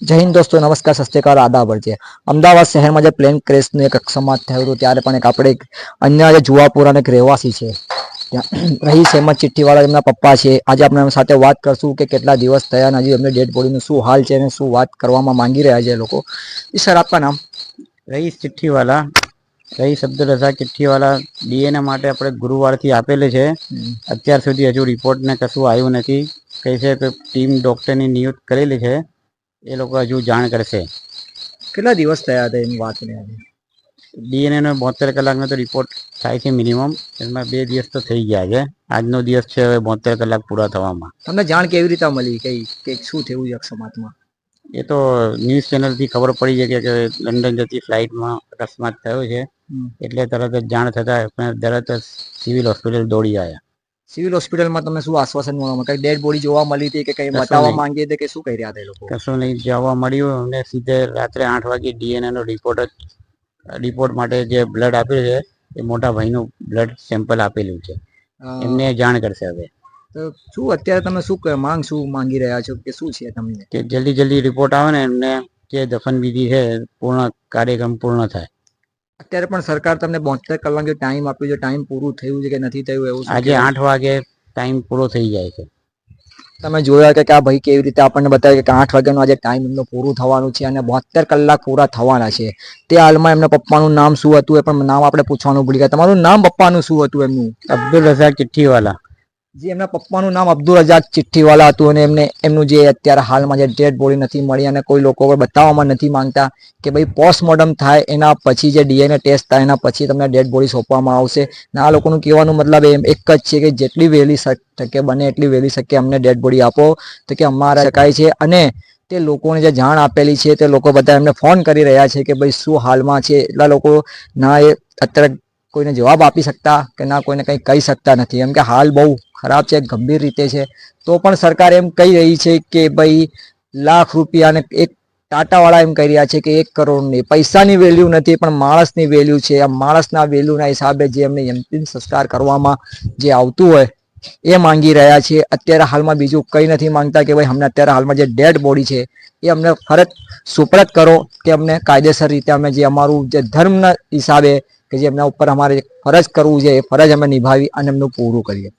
જય હિન્દ દોસ્તો નમસ્કાર સસ્તેકાર આદાબર છે અમદાવાદ શહેરમાં જે પ્લેન ક્રેશનું એક અકસ્માત થયું હતું ત્યારે પણ એક આપણે અન્ય જે જુવાપુરાના એક રહેવાસી છે રહી હેમંત ચિઠ્ઠીવાળા એમના પપ્પા છે. આજે આપણે એમના સાથે વાત કરશું કે કેટલા દિવસ થયા અને હજી એમની ડેડ બોડીનું શું હાલ છે અને શું વાત કરવામાં માંગી રહ્યા છે લોકો. એ સર આપકા નામ? રહીશ ચિઠ્ઠીવાલા રહીશ અબ્દુલ રઝાક ચિઠ્ઠીવાલા ડીએનએ માટે આપણે ગુરુવારથી આપેલે છે. અત્યાર સુધી હજુ રિપોર્ટને કશું આવ્યું નથી. કહે છે કે ટીમ ડૉક્ટરની નિયુક્ત કરેલી છે. એ લોકો હજુ જાણ કરશે. કેટલા દિવસ થયા હતા એની વાત ને ડીએનએનો બોતેર કલાકનો તો રિપોર્ટ થાય છે મિનિમમ એમાં બે દિવસ તો થઈ ગયા છે. આજનો દિવસ છે હવે બોતેર કલાક પૂરા થવામાં. તમને જાણ કેવી રીતે મળી? કઈ કે શું થયું છે અકસ્માતમાં? એ તો ન્યૂઝ ચેનલથી ખબર પડી છે કે- લંડન જતી ફ્લાઇટમાં અકસ્માત થયો છે. એટલે તરત જ જાણ થતાં તરત જ સિવિલ હોસ્પિટલ દોડી આવ્યા. સિવિલ હોસ્પિટલમાં તમને શું આશ્વાસન મળવા કઈ ડેડ બોડી જોવા મળી હતી કે કઈ બતાવવા. માંગી હતી કે શું કહી રહ્યા હતા એ લોકો? કશું નહીં. જવા મળ્યું અને સીધે રાત્રે આઠ વાગે ડીએનએ નો રિપોર્ટ રિપોર્ટ માટે જે બ્લડ આપ્યું છે એ મોટા ભાઈનું બ્લડ સેમ્પલ આપેલું છે. એમને જાણ કરશે હવે. તો શું અત્યારે તમે શું માંગ શું માંગી રહ્યા છો કે શું છે તમને? કે જલ્દી જલ્દી રિપોર્ટ આવે ને એમને જે દફન વિધિ છે પૂર્ણ કાર્યક્રમ પૂર્ણ થાય. અત્યારે પણ સરકાર તમને બોતેર કલાક જે ટાઈમ આપ્યો છે. ટાઈમ પૂરું થયું છે કે નથી થયું એવું આજે આઠ વાગે ટાઈમ પૂરો થઈ જાય છે. તમે જોયા કે કે આ ભાઈ કેવી રીતે આપણને બતાવ્યું કે આઠ વાગ્યાનો આજે ટાઈમ એમનો પૂરું થવાનું છે અને બોતેર કલાક પૂરા થવાના છે. તે હાલમાં એમના પપ્પાનું નામ શું હતું એ પણ નામ આપણે પૂછવાનું ભૂલી ગયા. તમારું નામ પપ્પાનું શું હતું એમનું? અબ્દુલ રઝાક ચિઠ્ઠીવાલા. જે એમના પપ્પાનું નામ અબ્દુલ રજાક ચિઠ્ઠીવાલા હતું અને એમને એમનું જે અત્યારે હાલમાં જે ડેડ બોડી નથી મળી અને કોઈ લોકો બતાવવામાં નથી માંગતા કે ભાઈ પોસ્ટમોર્ટમ થાય એના પછી જે ડીએનએ ટેસ્ટ થાય એના પછી તમને ડેડ બોડી સોંપવામાં આવશે. ના આ લોકોનું કહેવાનું મતલબ એમ એક જ છે કે જેટલી વહેલી શકે બને એટલી વહેલી શકે અમને ડેડ બોડી આપો. તો કે અમારા શકાય છે અને તે લોકોને જે જાણ આપેલી છે તે લોકો બધા એમને ફોન કરી રહ્યા છે કે ભાઈ શું હાલમાં છે? એટલા લોકો ના એ અત્યારે કોઈને જવાબ આપી શકતા કે ના કોઈને કંઈ કહી શકતા નથી. એમ કે હાલ બહુ ખરાબ છે, ગંભીર રીતે છે. તો પણ સરકાર એમ કહી રહી છે કે ભાઈ લાખ રૂપિયાને એક ટાટાવાળા એમ કહી રહ્યા છે કે એક કરોડની. પૈસાની વેલ્યુ નથી, પણ માણસની વેલ્યુ છે. આ માણસના વેલ્યુના હિસાબે જે એમને અંતિમ સંસ્કાર કરવામાં જે આવતું હોય, એ માંગી રહ્યા છે. અત્યારે હાલમાં બીજું કંઈ નથી માંગતા કે ભાઈ અમને અત્યારે હાલમાં જે ડેડ બોડી છે, એ અમને ફરજ સુપરત કરો કે અમને કાયદેસર રીતે અમે જે અમારું જે ધર્મના હિસાબે કે જે એમના ઉપર અમારે ફરજ કરવું છે, એ ફરજ અમે નિભાવી અને એમનું પૂરું કરીએ.